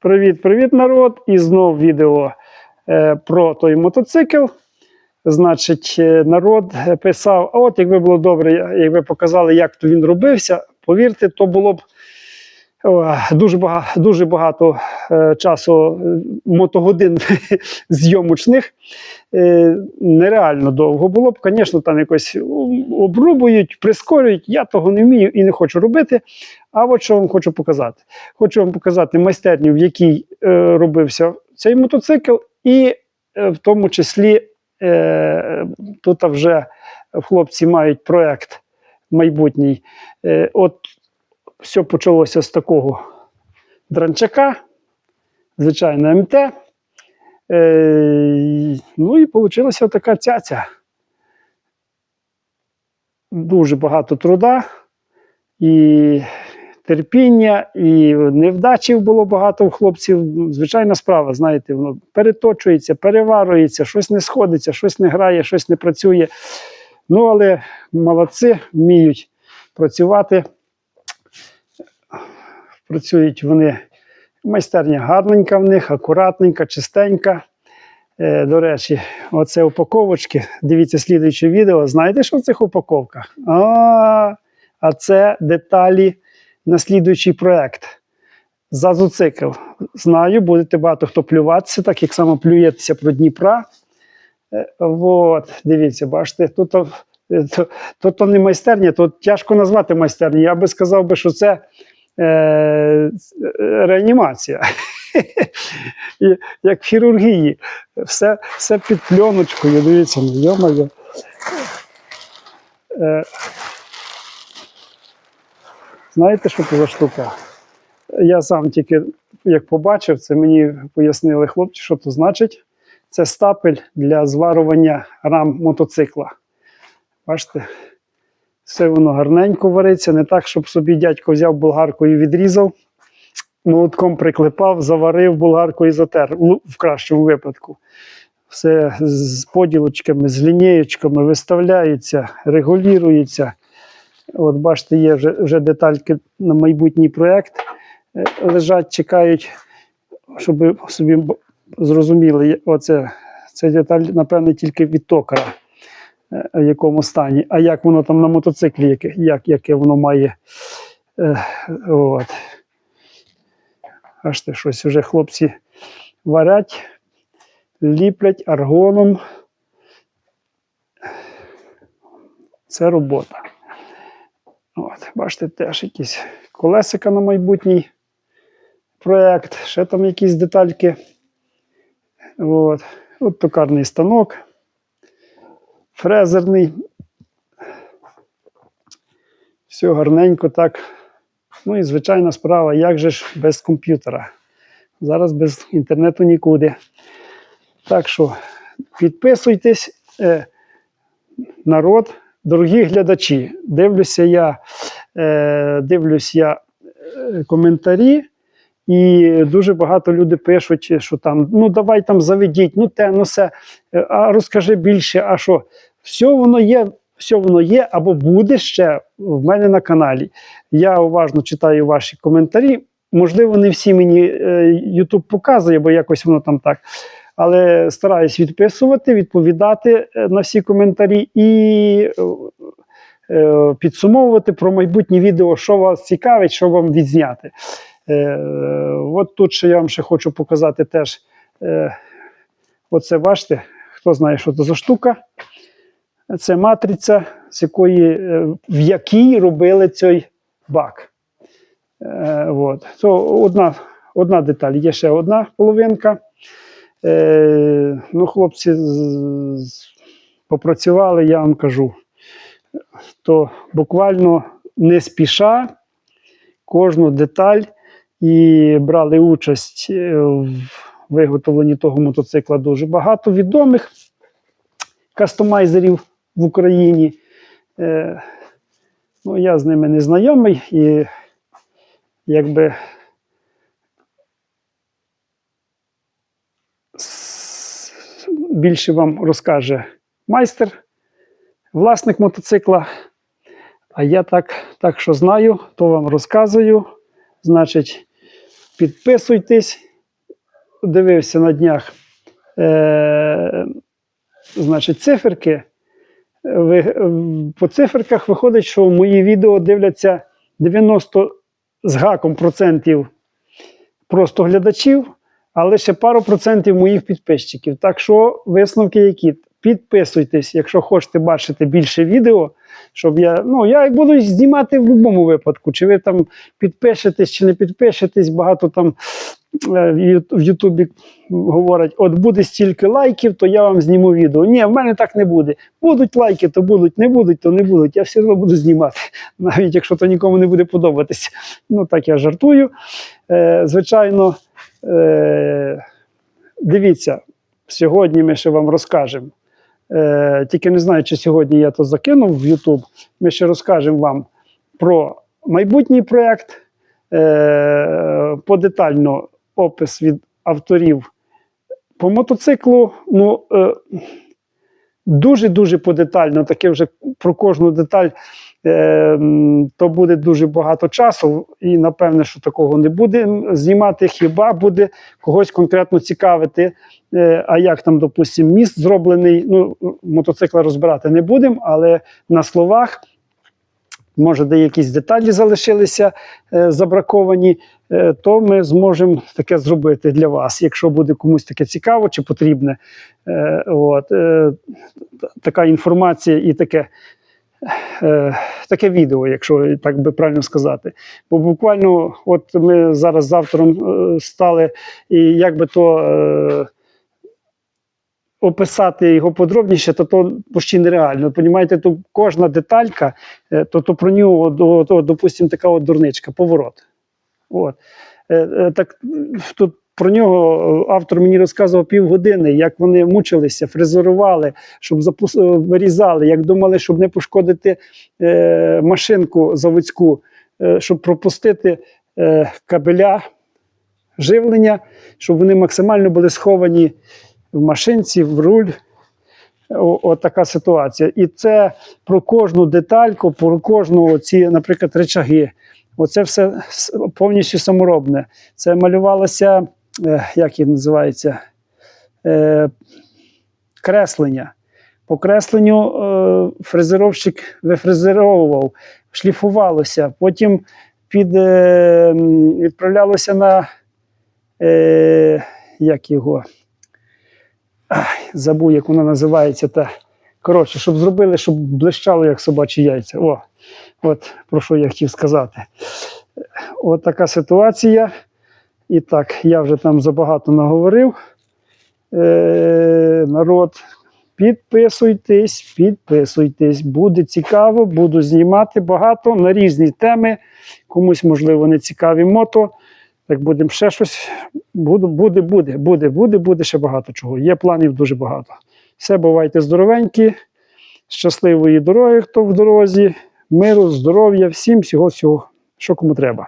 Привіт-привіт, народ! І знов відео е, про той мотоцикл. Значить, е, народ е, писав: а от якби було добре, якби показали, як то він робився. Повірте, то було б о, дуже багато, дуже багато е, часу мотогодин зйомочних. Е, нереально довго було б. Звісно, там якось обрубують, прискорюють. Я того не вмію і не хочу робити. А от що вам хочу показати. Хочу вам показати майстерню, в якій е, робився цей мотоцикл, і е, в тому числі е, тут вже хлопці мають проект майбутній. Е, от все почалося з такого дранчака, звичайно, МТ. Е, ну і вийшла така цяця. Дуже багато труда і терпіння, і невдачів було багато у хлопців. Звичайна справа, знаєте, воно переточується, переварюється, щось не сходиться, щось не грає, щось не працює. Ну, але молодці вміють працювати. Працюють вони. Майстерня гарненька в них, акуратненька, чистенька. Е, до речі, оце упаковочки. Дивіться слідуюче відео. Знаєте, що в цих упаковках? А, а це деталі на слідуючий проект. Зазуцикл. Знаю, будете багато хто плюватися, так як само плюєтеся про Дніпра. Е, от, дивіться, бачите, тут то, то, то, то не майстерня, тут тяжко назвати майстерню. Я би сказав, би, що це е, реанімація. Як в хірургії, все, все під пленочкою. Дивіться, ну, йо-моє. Е, знаєте, що це за штука? Я сам тільки як побачив, це мені пояснили хлопці, що це значить. Це стапель для зварування рам мотоцикла. Бачите, все воно гарненько вариться, не так, щоб собі дядько взяв болгарку і відрізав, молотком приклепав, заварив болгарку і затер, ну, в кращому випадку. Все з поділочками, з лінієчками виставляється, регулюється. От бачите, є вже, вже детальки на майбутній проєкт. е, Лежать, чекають, щоб собі зрозуміли, оце, це деталь, напевне, тільки від токара, е, в якому стані. А як воно там на мотоциклі, яке, як, яке воно має. Е, от. Бачите, щось вже хлопці варять, ліплять аргоном. Це робота. От, бачите, теж якісь колесика на майбутній проєкт, ще там якісь детальки. От, От токарний станок, фрезерний. Все гарненько так. Ну і звичайна справа, як же ж без комп'ютера? Зараз без інтернету нікуди. Так що підписуйтесь, е, народ, дорогі глядачі. Дивлюся я, е, дивлюсь я е, коментарі, і дуже багато люди пишуть, що там ну давай там заведіть, ну те, ну все, е, а розкажи більше, а що? Все воно є, все воно є або буде ще в мене на каналі. Я уважно читаю ваші коментарі. Можливо, не всі мені е, YouTube показує, бо якось воно там так. Але стараюсь відписувати, відповідати е, на всі коментарі і е, е, підсумовувати про майбутнє відео, що вас цікавить, що вам відзняти. От тут ще я вам ще хочу показати теж. Оце бачите, хто знає, що це за штука. Це матриця, з якої, в якій робили цей бак. Е, от. Це одна, одна деталь, є ще одна половинка. Е, ну, хлопці попрацювали, я вам кажу, то буквально не спіша кожну деталь і брали участь е, в виготовленні того мотоцикла дуже багато відомих кастомайзерів в Україні. Е, ну, я з ними не знайомий і якби більше вам розкаже майстер, власник мотоцикла. А я так, так що знаю, то вам розказую. Значить, підписуйтесь, дивився на днях, е, значить, циферки, ви, по циферках виходить, що мої відео дивляться 90 з гаком процентів просто глядачів, а лише пару процентів моїх підписчиків. Так що висновки які? Підписуйтесь, якщо хочете бачити більше відео, щоб я. Ну, я буду знімати в будь-якому випадку. Чи ви там підпишетесь, чи не підпишетесь, багато там в Ютубі говорять, от буде стільки лайків, то я вам зніму відео. Ні, в мене так не буде. Будуть лайки, то будуть, не будуть, то не будуть. Я все одно буду знімати, навіть якщо то нікому не буде подобатися. Ну так я жартую. Е, звичайно, е, дивіться, сьогодні ми ще вам розкажемо. Е, тільки не знаю, чи сьогодні я то закинув в YouTube. Ми ще розкажемо вам про майбутній проєкт, е, подетально опис від авторів по мотоциклу. Ну, е, дуже-дуже подетально, таке вже про кожну деталь. Е, то буде дуже багато часу, і напевне, що такого не буде знімати. Хіба буде когось конкретно цікавити, е, а як там, допустимо, міст зроблений. Ну, мотоцикла розбирати не будемо, але на словах. Може, де якісь деталі залишилися е, забраковані, е, то ми зможемо таке зробити для вас, якщо буде комусь таке цікаво чи потрібне. Е, от, така інформація і таке, таке відео, якщо так би правильно сказати. Бо буквально, от ми зараз з автором е, стали, і як би то. Описати його подробніше, то то почти нереально. Понімаєте, то кожна деталька, е, то, то про нього, до, то, допустимо, така от дурничка, поворот. От. Е, е, Так тут про нього автор мені розказував півгодини, як вони мучилися, фрезерували, щоб запус... вирізали, як думали, щоб не пошкодити е, машинку заводську, е, щоб пропустити е, кабеля живлення, щоб вони максимально були сховані в машинці, в руль. От така ситуація. І це про кожну детальку, про кожну ці, наприклад, речаги. Оце все повністю саморобне. Це малювалося, е, як їх називається, е, креслення. По кресленню е, фрезеровщик вифрезеровував, шліфувалося, потім під, відправлялося на як його. Ай, забув, як вона називається. Та, коротше, щоб зробили, щоб блищало, як собачі яйця. О, от про що я хотів сказати. От така ситуація. І так, я вже там забагато наговорив. Е, народ, підписуйтесь, підписуйтесь. Буде цікаво, буду знімати багато на різні теми. Комусь, можливо, не цікаві мото. Так будемо ще щось. Буде, буде, буде, буде, буде, буде ще багато чого. Є планів дуже багато. Все, бувайте здоровенькі, щасливої дороги, хто в дорозі, миру, здоров'я, всім всього, всього, що кому треба.